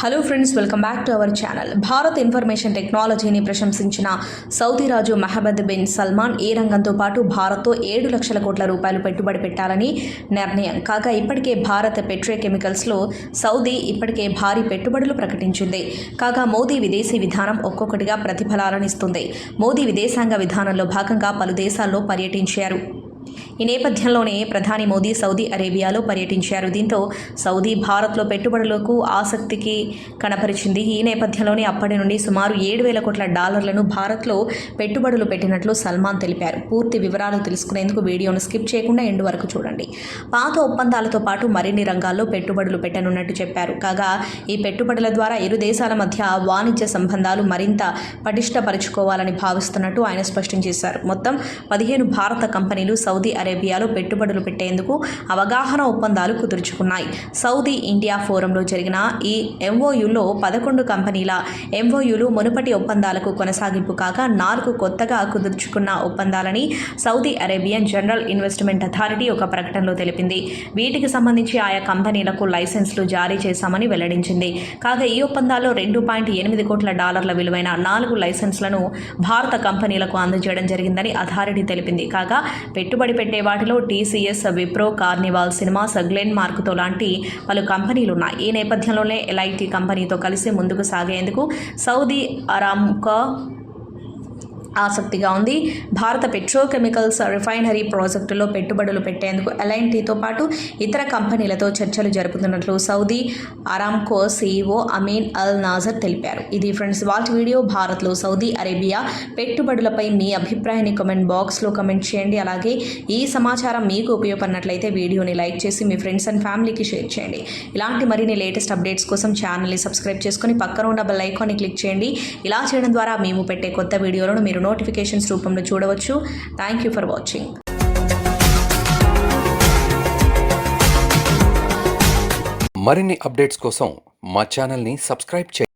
Hello friends welcome back to our channel Bharat information టెక్నాలజీని ప్రశంసించిన Saudi రాజు Mohammed bin Salman ఈ రంగంతో పాటు భారత్తో ఏడు లక్షల కోట్ల రూపాయలు పెట్టుబడి పెట్టాలని నిర్ణయం కాగా ఇప్పటికే భారత్ పెట్రోకెమికల్స్లో సౌదీ ఇప్పటికే భారీ పెట్టుబడులు ప్రకటించింది. కాగా మోదీ విదేశీ విధానం ఒక్కొక్కటిగా ప్రతిఫలాలను ఇస్తుంది. మోదీ విదేశాంగ విధానంలో భాగంగా పలు దేశాల్లో పర్యటించారు. ఈ నేపథ్యంలోనే ప్రధాని మోదీ సౌదీ అరేబియాలో పర్యటించారు. దీంతో సౌదీ భారత్లో పెట్టుబడులకు ఆసక్తికి కనపరిచింది. ఈ నేపథ్యంలోనే అప్పటి నుండి సుమారు ఏడు వేల కోట్ల డాలర్లను భారత్లో పెట్టుబడులు పెట్టినట్లు సల్మాన్ తెలిపారు. పూర్తి వివరాలు తెలుసుకునేందుకు వీడియోను స్కిప్ చేయకుండా ఎండు వరకు చూడండి. పాత ఒప్పందాలతో పాటు మరిన్ని రంగాల్లో పెట్టుబడులు పెట్టనున్నట్టు చెప్పారు. కాగా ఈ పెట్టుబడుల ద్వారా ఇరు దేశాల మధ్య వాణిజ్య సంబంధాలు మరింత పటిష్టపరుచుకోవాలని భావిస్తున్నట్టు ఆయన స్పష్టం చేశారు. మొత్తం పదిహేను భారత కంపెనీలు సౌదీ అరేబియాలో పెట్టుబడులు పెట్టేందుకు అవగాహన ఒప్పందాలు కుదుర్చుకున్నాయి. సౌదీ ఇండియా ఫోరంలో జరిగిన ఈ ఎంఓయులో పదకొండు కంపెనీల ఎంఓయులు మునుపటి ఒప్పందాలకు కొనసాగింపు కాగా నాలుగు కొత్తగా కుదుర్చుకున్న ఒప్పందాలని Saudi Arabian general investment authority ఒక ప్రకటనలో తెలిపింది. వీటికి సంబంధించి ఆయా కంపెనీలకు లైసెన్స్లు జారీ చేశామని వెల్లడించింది. కాగా ఈ ఒప్పందాల్లో రెండు పాయింట్ ఎనిమిది కోట్ల డాలర్ల విలువైన నాలుగు లైసెన్స్లను భారత కంపెనీలకు అందజేయడం జరిగిందని అథారిటీ తెలిపింది. కాగా పెట్టుబడి పెట్టే వాటిలో టీసీఎస్ విప్రో కార్నివాల్ సినిమాస్ గ్లెన్ మార్క్తో లాంటి పలు కంపెనీలు ఉన్నాయి ఈ నేపథ్యంలోనే ఎల్ఐటి కంపెనీతో కలిసి ముందుకు సాగేందుకు సౌదీ అరామ్కో ఆసక్తిగా ఉంది. భారత పెట్రోకెమికల్స్ రిఫైనరీ ప్రాజెక్టులో పెట్టుబడులు పెట్టేందుకు ఎల్ఐన్టీతో పాటు ఇతర కంపెనీలతో చర్చలు జరుపుతున్నట్లు Saudi Aramco CEO Amin al Nasser తెలిపారు. ఇది ఫ్రెండ్స్ వాటి వీడియో భారత్లో సౌదీ అరేబియా పెట్టుబడులపై మీ అభిప్రాయాన్ని కమెంట్ బాక్స్లో కమెంట్ చేయండి. అలాగే ఈ సమాచారం మీకు ఉపయోగపడినట్లయితే వీడియోని లైక్ చేసి మీ ఫ్రెండ్స్ అండ్ ఫ్యామిలీకి షేర్ చేయండి. ఇలాంటి మరిన్ని లేటెస్ట్ అప్డేట్స్ కోసం ఛానల్ని సబ్స్క్రైబ్ చేసుకొని పక్కన ఉన్న బెల్ ఐకాన్ని క్లిక్ చేయండి. ఇలా చేయడం ద్వారా మేము పెట్టే కొత్త వీడియోలను మీరు నోటిఫికేషన్స్ రూపంలో చూడవచ్చు. థ్యాంక్ యూ ఫర్ వాచింగ్ మరిన్ని అప్డేట్స్ కోసం మా ఛానల్ని సబ్స్క్రైబ్ చేయండి.